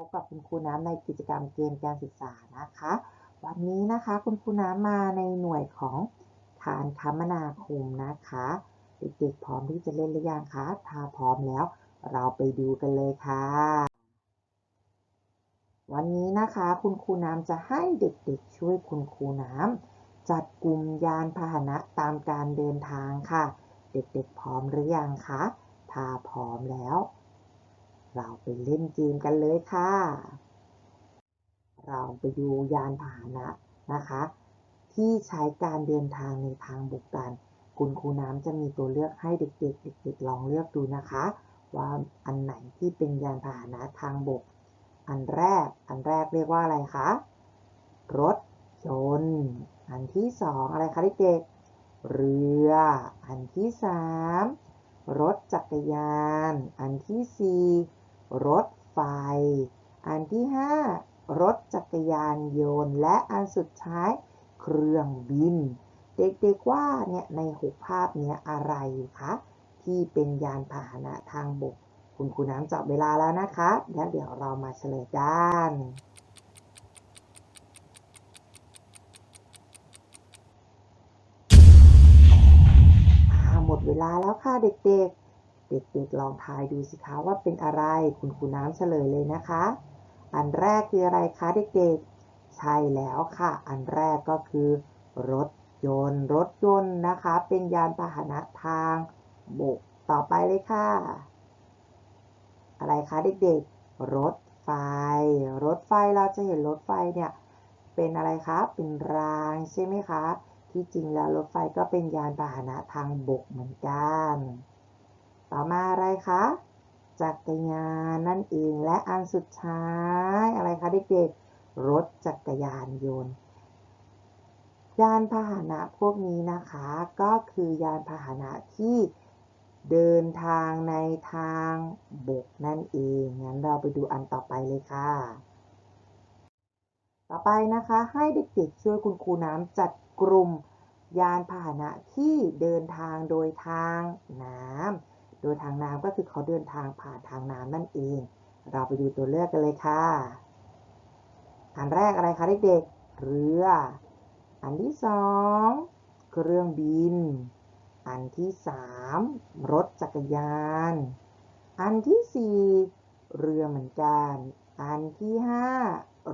พบกับคุณครูน้ำในกิจกรรมเกณฑ์การศึกษานะคะ วันนี้นะคะคุณครูน้ำมาในหน่วยของฐานคมนาคมนะคะเด็กๆพร้อมที่จะเล่นหรือยังคะถ้าพร้อมแล้ว เราไปดูกันเลยค่ะ วันนี้นะคะคุณครูน้ำจะให้เด็กๆ ช่วยคุณครูน้ำจัดกลุ่มยานพาหนะตามการเดินทางค่ะ เด็กๆพร้อมหรือยังคะถ้าพร้อมแล้ว เราไปเล่นเกมกันเลยค่ะ เราไปดูยานพาหนะนะคะ ที่ใช้การเดินทางในทางบกกัน คุณครูน้ำจะมีตัวเลือกให้เด็กๆเด็กๆลองเลือกดูนะคะ ว่าอันไหนที่เป็นยานพาหนะทางบก อันแรก อันแรกเรียกว่าอะไรคะ รถยนต์ อันที่สองอะไรคะเด็กๆ เรือ อันที่สามรถจักรยาน อันที่สี่ รถไฟ อันที่ห้ารถจักรยานยนต์ และอันสุดท้าย เครื่องบิน เด็กๆว่าเนี่ยในหกภาพเนี้ยอะไรคะที่เป็นยานพาหนะทางบก คุณครูน้ำจับเวลาแล้วนะคะแล้วเดี๋ยวเรามาเฉลยกันอ่าหมดเวลาแล้วค่ะเด็กๆ ด็กๆลองทายดูสิคะว่าเป็นอะไรคุณครูน้ำเฉลยเลยนะคะ อันแรกคืออะไรคะเด็กๆ ใช่แล้วค่ะ อันแรกก็คือรถยนต์ รถยนต์นะคะ เป็นยานพาหนะทางบกต่อไปเลยค่ะ อะไรคะเด็กๆ รถไฟ รถไฟเราจะเห็นรถไฟเนี่ยเป็นอะไรคะ เป็นรางใช่ไหมคะ ที่จริงแล้วรถไฟก็เป็นยานพาหนะทางบกเหมือนกัน ต่อมาอะไรคะ จักรยานนั่นเอง และอันสุดท้ายอะไรคะเด็กๆ รถจักรยานยนต์ยานพาหนะพวกนี้นะคะก็คือยานพาหนะที่เดินทางในทางบกนั่นเอง งั้นเราไปดูอันต่อไปเลยค่ะ ต่อไปนะคะให้เด็กๆช่วยคุณครูน้ำจัดกลุ่มยานพาหนะที่เดินทางโดยทางน้ำ โดยทางน้ำก็คือเขาเดินทางผ่านทางน้ำนั่นเอง เราไปดูตัวเลือกกันเลยค่ะ อันแรกอะไรคะเด็กๆ เรือ อันที่สองเครื่องบิน อันที่สามรถจักรยาน อันที่สี่เรือเหมือนกัน อันที่ห้า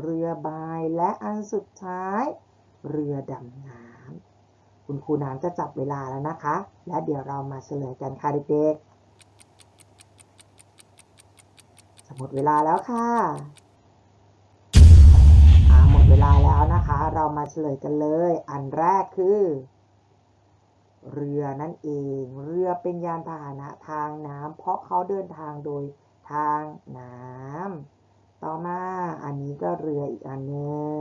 เรือใบและอันสุดท้าย เรือดำน้ำคุณครูน้ำจะจับเวลาแล้วนะคะ และเดี๋ยวเรามาเฉลยกันค่ะเด็กๆจะ หมดเวลาแล้วค่ะหมดเวลาแล้วนะคะ เรามาเฉลยกันเลย อันแรกคือ เรือนั่นเอง เรือเป็นยานพาหนะทางน้ำเพราะเขาเดินทางโดยทางน้ำต่อมาอันนี้ก็เรืออีกอันหนึ่ง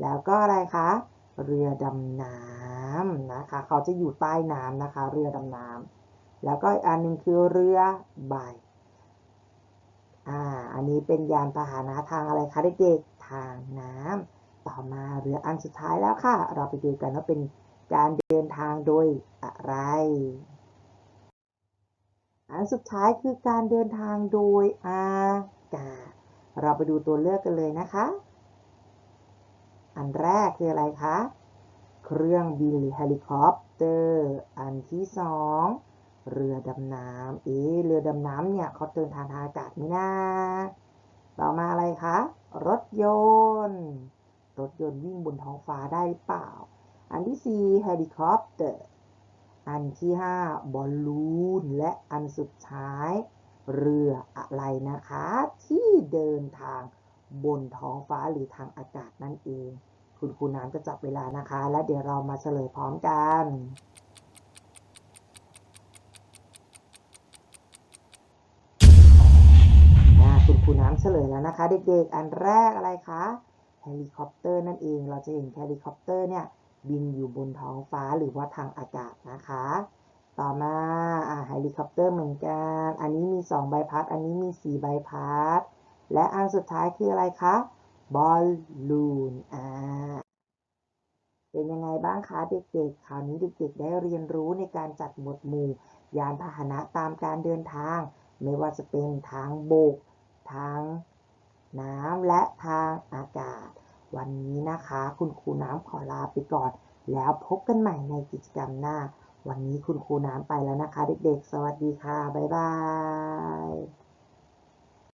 แล้วก็อะไรคะ เรือดำน้ำนะคะ เขาจะอยู่ใต้น้ำนะคะ เรือดำน้ำแล้วก็อีกอันหนึ่งคือเรือใบ อ่า อันนี้เป็นยานพาหนะทางอะไรคะเด็กๆ ทางน้ำต่อมาเรืออันสุดท้ายแล้วค่ะ เราไปดูกันว่าเป็นการเดินทางโดยอะไร อันสุดท้ายคือการเดินทางโดยอากาศ เราไปดูตัวเลือกกันเลยนะคะ อันแรกคืออะไรคะ เครื่องบินหรือเฮลิคอปเตอร์ อันที่สอง เรือดำน้ำเอ๊เรือดำน้ำเนี่ยเขาเดินทางทางอากาศไหมนะต่อมาอะไรคะ รถยนต์ รถยนต์วิ่งบนท้องฟ้าได้หรือเปล่า อันที่สี่เฮลิคอปเตอร์ อันที่ห้าบอลลูน และอันสุดท้าย เรืออะไรนะคะ ที่เดินทางบนท้องฟ้าหรือทางอากาศนั่นเอง คุณครูน้ำจะจับเวลานะคะ และเดี๋ยวเรามาเฉลยพร้อมกัน รูน้ำเฉลยแล้วนะคะเด็กๆอันแรกอะไรคะเฮลิคอปเตอร์นั่นเองเราจะเห็นเฮลิคอปเตอร์เนี่ยบินอยู่บนท้องฟ้าหรือว่าทางอากาศนะคะ ต่อมาอ่าเฮลิคอปเตอร์เหมือนกัน อันนี้มี 2 ใบพัด อันนี้มี 4 ใบพัด และอันสุดท้ายคืออะไรคะบอลลูนอ่าเป็นยังไงบ้างคะเด็กๆคราวนี้เด็กๆ ได้เรียนรู้ในการจัดหมวดหมู่ ยานพาหนะตามการเดินทาง ไม่ว่าจะเป็นทางบก ทางน้ำและทางอากาศ วันนี้นะคะ คุณครูน้ำขอลาไปก่อน แล้วพบกันใหม่ในกิจกรรมหน้า วันนี้คุณครูน้ำไปแล้วนะคะ เด็กๆ สวัสดีค่ะ บ๊ายบาย